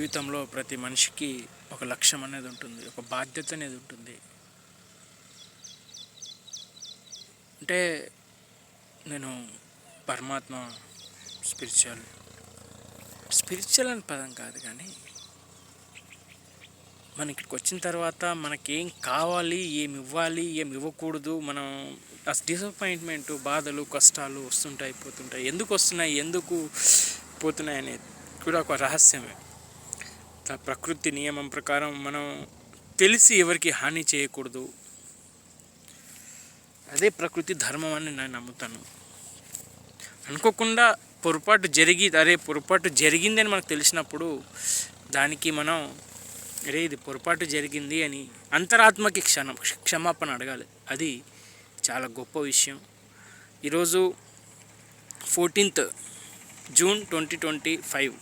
జీవితంలో ప్రతి మనిషికి ఒక లక్ష్యం అనేది ఉంటుంది ఒక బాధ్యత అనేది ఉంటుంది. అంటే నేను పరమాత్మ స్పిరిచువల్ స్పిరిచువల్ అనే పదం కాదు కానీ మన ఇక్కడికి వచ్చిన తర్వాత మనకేం కావాలి ఏమి ఇవ్వాలి ఏమి ఇవ్వకూడదు మనం ఆ డిసప్పాయింట్మెంట్ బాధలు కష్టాలు వస్తుంటాయి పోతుంటాయి. ఎందుకు వస్తున్నాయి ఎందుకు పోతున్నాయి అనేది కూడా ఒక రహస్యమే. ప్రకృతి నియమం ప్రకారం మనం తెలిసి ఎవరికి హాని చేయకూడదు. అదే ప్రకృతి ధర్మం అని నేను నమ్ముతాను. అనుకోకుండా పొరపాటు జరిగి అరే పొరపాటు జరిగిందని మనకు తెలిసినప్పుడు దానికి మనం అరే ఇది పొరపాటు జరిగింది అని అంతరాత్మకి క్షణ క్షమాపణ అడగాలి. అది చాలా గొప్ప విషయం. ఈరోజు fourteenth June twenty twenty five.